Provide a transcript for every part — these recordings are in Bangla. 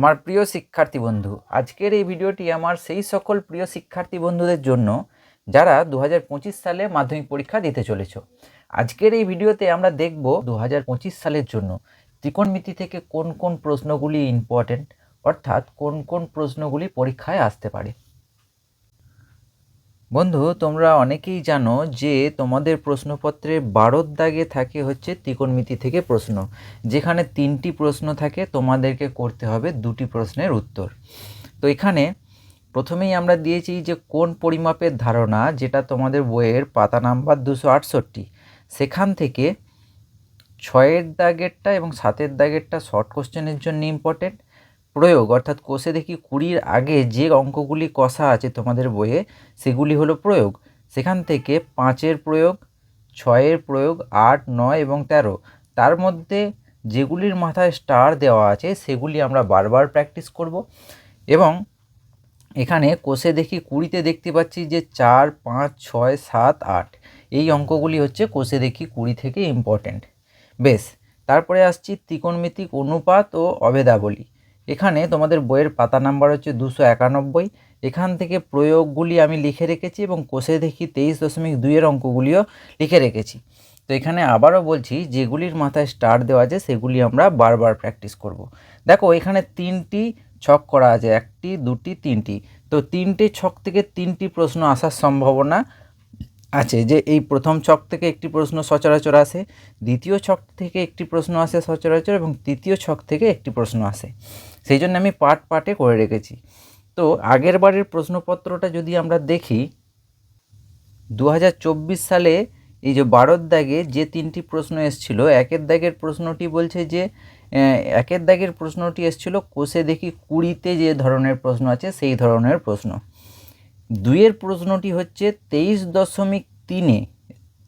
আমার প্রিয় শিক্ষার্থী বন্ধু, আজকের এই ভিডিওটি আমার সেই সকল প্রিয় শিক্ষার্থী বন্ধুদের জন্য যারা দু হাজার পঁচিশ সালে মাধ্যমিক পরীক্ষা দিতে চলেছ। আজকের এই ভিডিওতে আমরা দেখব দু হাজার পঁচিশ সালের জন্য ত্রিকোণমিতি থেকে কোন কোন প্রশ্নগুলি ইম্পর্টেন্ট অর্থাৎ কোন কোন প্রশ্নগুলি পরীক্ষায় আসতে পারে। বন্ধু, তোমরা অনেকেই জানো যে তোমাদের প্রশ্নপত্রে বারোর দাগে থাকে হচ্ছে ত্রিকোণমিতি থেকে প্রশ্ন। যেখানে তিনটি প্রশ্ন থাকে, তোমাদেরকে করতে হবে দুটি প্রশ্নের উত্তর। তো এখানে প্রথমেই আমরা দিয়েছি যে কোন পরিমাপের ধারণা যেটা তোমাদের বইয়ের পাতা নাম্বার দুশো আটষট্টি। সেখান থেকে ছয়ের দাগেরটা এবং সাতের দাগেরটা শর্ট কোশ্চেনের জন্য ইম্পর্টেন্ট প্রয়োগ, অর্থাৎ কোষে দেখি কুড়ির আগে যে অঙ্কগুলি কষা আছে তোমাদের বইয়ে, সেগুলি হলো প্রয়োগ। সেখান থেকে পাঁচের প্রয়োগ, ছয়ের প্রয়োগ, আট, নয় এবং তেরো। তার মধ্যে যেগুলির মাথায় স্টার দেওয়া আছে, সেগুলি আমরা বারবার প্র্যাকটিস করব। এবং এখানে কোষে দেখি কুড়িতে দেখতে পাচ্ছি যে চার, পাঁচ, ছয়, সাত, আট। এই অঙ্কগুলি হচ্ছে কোষে দেখি কুড়ি থেকে ইম্পর্ট্যান্ট বেশ, তারপরে আসছি ত্রিকোণমিতিক অনুপাত ও অভেদাবলী এখানে তোমাদের বইয়ের পাতা নাম্বার হচ্ছে দুশো একানব্বই। এখান থেকে প্রয়োগগুলি আমি লিখে রেখেছি এবং কোষে দেখি তেইশ দশমিক দুইয়ের অঙ্কগুলিও লিখে রেখেছি। তো এখানে আবারও বলছি, যেগুলির মাথায় স্টার দেওয়া আছে সেগুলি আমরা বারবার প্র্যাকটিস করব। দেখো, এখানে তিনটি ছক করা আছে, একটি, দুটি, তিনটি। তো তিনটে ছক থেকে তিনটি প্রশ্ন আসার সম্ভাবনা আছে যে এই প্রথম ছক থেকে একটি প্রশ্ন সচরাচর আসে, দ্বিতীয় ছক থেকে একটি প্রশ্ন আসে সচরাচর এবং তৃতীয় ছক থেকে একটি প্রশ্ন আসে। সেই জন্য আমি পার্ট পার্টে করে রেখেছি। তো আগের বারের প্রশ্নপত্রটা যদি আমরা দেখি দু হাজার চব্বিশ সালে এই যে বারোর দাগে যে তিনটি প্রশ্ন এসছিল, একের দাগের প্রশ্নটি বলছে যে একের দাগের প্রশ্নটি এসছিল কোষে দেখি কুড়িতে যে ধরনের প্রশ্ন আছে সেই ধরনের প্রশ্ন। দুইয়ের প্রশ্নটি হচ্ছে তেইশ দশমিক তিনে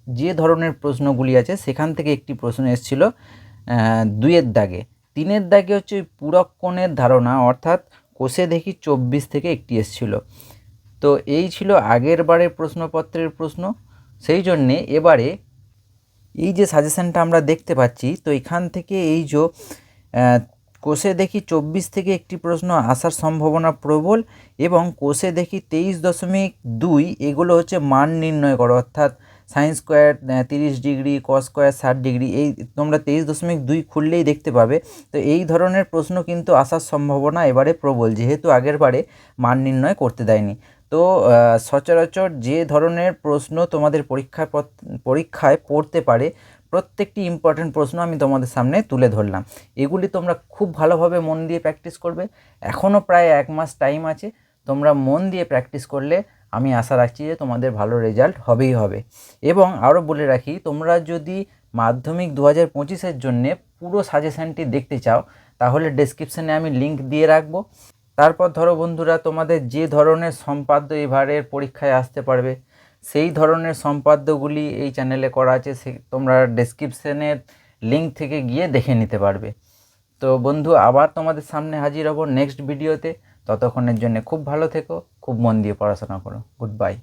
যে ধরনের প্রশ্নগুলি আছে, সেখান থেকে একটি প্রশ্ন এসেছিল দুইয়ের দাগে। তিনের দাগে হচ্ছে ওই পূরক কোণের ধারণা, অর্থাৎ কোষে দেখি চব্বিশ থেকে একটি এসেছিল। তো এই ছিল আগের বারের প্রশ্নপত্রের প্রশ্ন। সেই জন্যে এবারে এই যে সাজেশানটা আমরা দেখতে পাচ্ছি, তো এখান থেকে এই যে কোষে দেখি চব্বিশ থেকে একটি প্রশ্ন আসার সম্ভাবনা প্রবল এবং কোষে দেখি তেইশ দশমিক দুই, এগুলো হচ্ছে মান নির্ণয় করো, অর্থাৎ সাইন্স স্কোয়ার তিরিশ ডিগ্রি, কস স্কোয়ার, ষাট ডিগ্রি, এই তোমরা তেইশ দশমিক দুই খুললেই দেখতে পাবে। তো এই ধরনের প্রশ্ন কিন্তু আসার সম্ভাবনা এবারে প্রবল, যেহেতু আগের বারে মান নির্ণয় করতে দেয়নি। তো সচরাচর যে ধরনের প্রশ্ন তোমাদের পরীক্ষায় পরীক্ষায় পড়তে পারে প্রত্যেকটি ইম্পর্টেন্ট প্রশ্ন আমি তোমাদের সামনে তুলে ধরলাম। এগুলি তোমরা খুব ভালোভাবে মন দিয়ে প্র্যাকটিস করবে। এখনও প্রায় এক মাস টাইম আছে। তোমরা মন দিয়ে প্র্যাকটিস করলে আমি আশা রাখছি যে তোমাদের ভালো রেজাল্ট হবেই হবে। এবং আরও বলে রাখি, তোমরা যদি মাধ্যমিক দু হাজার পঁচিশের জন্যে পুরো সাজেশানটি দেখতে চাও, তাহলে ডেসক্রিপশানে আমি লিঙ্ক দিয়ে রাখব। তারপর ধরো বন্ধুরা, তোমাদের যে ধরনের সম্পাদ্য এবারের পরীক্ষায় আসতে পারবে সেই ধরনের সম্পাদ্যগুলি এই চ্যানেলে করা আছে, সে তোমরা ডেসক্রিপশনের লিঙ্ক থেকে গিয়ে দেখে নিতে পারবে। তো বন্ধু, আবার তোমাদের সামনে হাজির হব নেক্সট ভিডিওতে ততক্ষণের জন্য খুব ভালো থেকো, খুব মন দিয়ে পড়াশোনা করো। Good bye